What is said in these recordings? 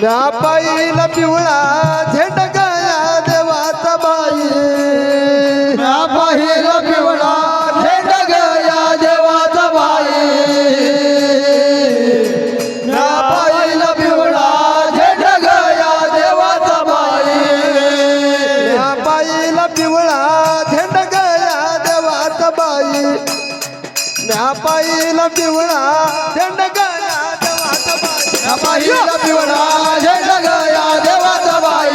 म्या पाहिला पिवळा झेंड गया देवाचा बाई. म्या पाहिला पिवळा झेंड गया देवाचा बाई. म्या पाहिला पिवळा झेंड गया देवाचा बाई. म्या पाहिला पिवळा झेंड गया देवाचा बाई. पाहिला पिवळा झेंड गया बाई म्या पाहिला पिवळा झेंड गया देवाचा बाई.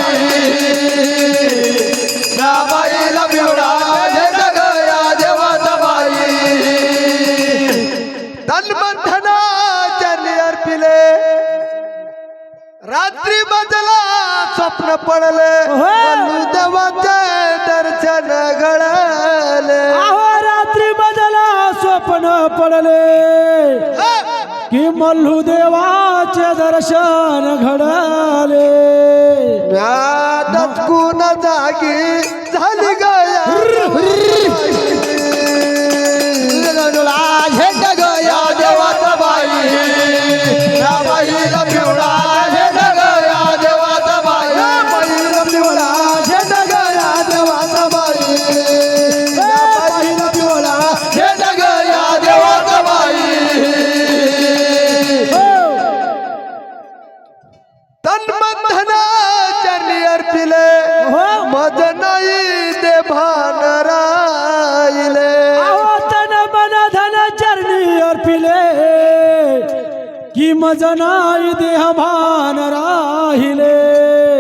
म्या पाहिला पिवळा झेंड गया देवाचा बाई. तन्मंथनाचार्य अर्पिले. रात्री बदला स्वप्न पडले. देवाचे दर्शन घडले रात्री बदला स्वप्न पडले. मल्लुदेवाचे दर्शन घडले. म्या जागी मज नाही देह भान राहिले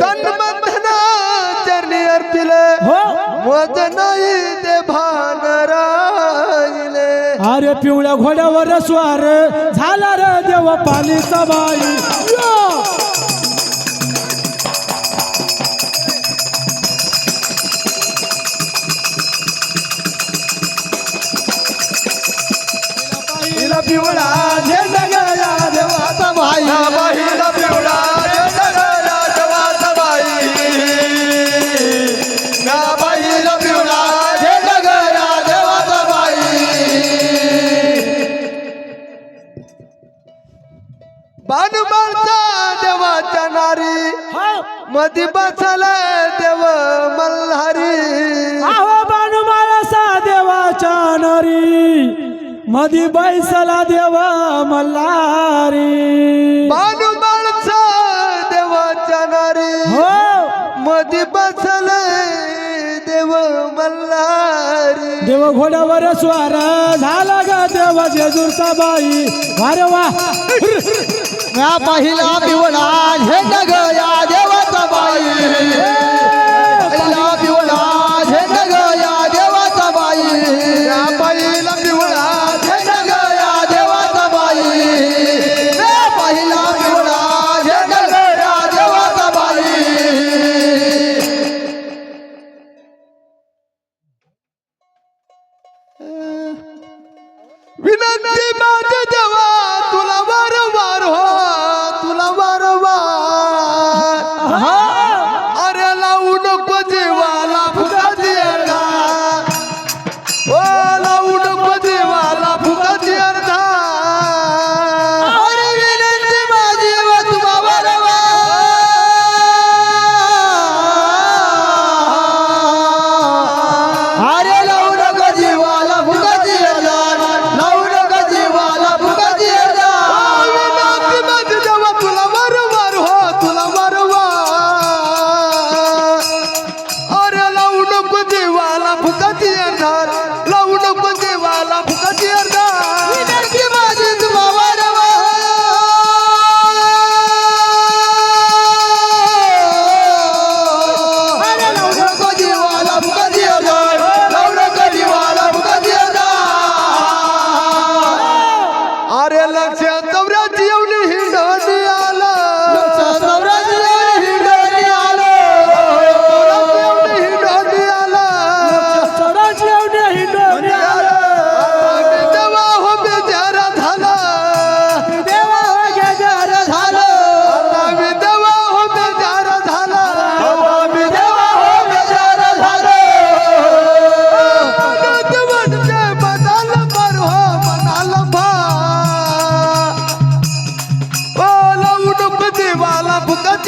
तन्मंथनाचार्य अर्पिले हो। मज नाही दे भान राहिले। अरे पिवळ्या घोड्यावर स्वार झाला रे देव पालीचा बाई मधी बसला देव मल्हारी. आहो बानू माळसा देवाच्या नरी. मधी बैसला देवा मल्हारी. बानुबाचा देवाच्या नारी. हो. मधी बसले देव मल्हारी. देव घोड्यावर स्वार झाला ग देव जेजूरचा बाई. अरे वा. पाहिला पिवळा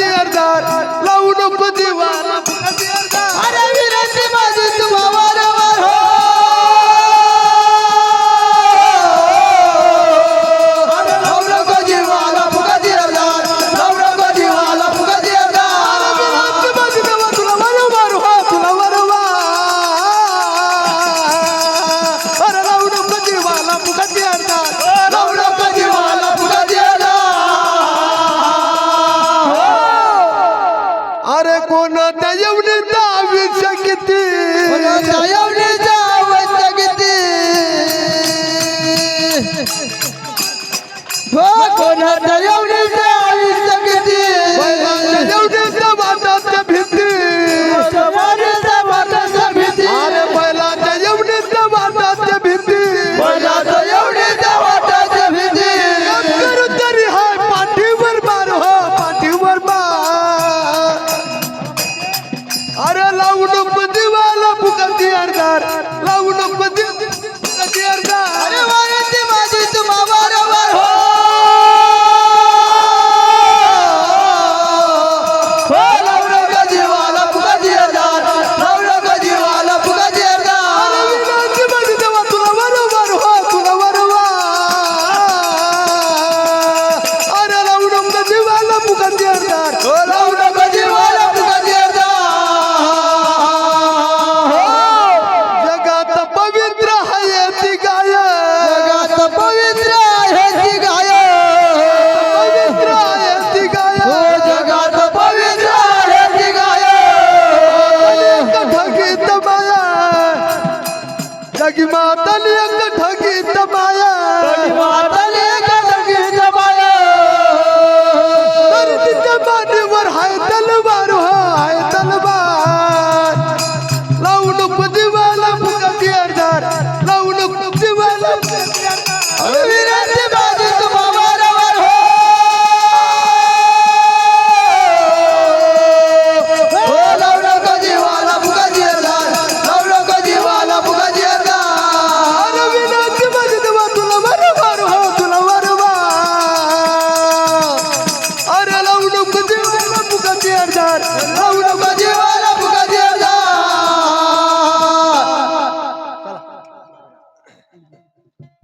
अर्धार लावू नको देवाला. हो कोणा Yeah.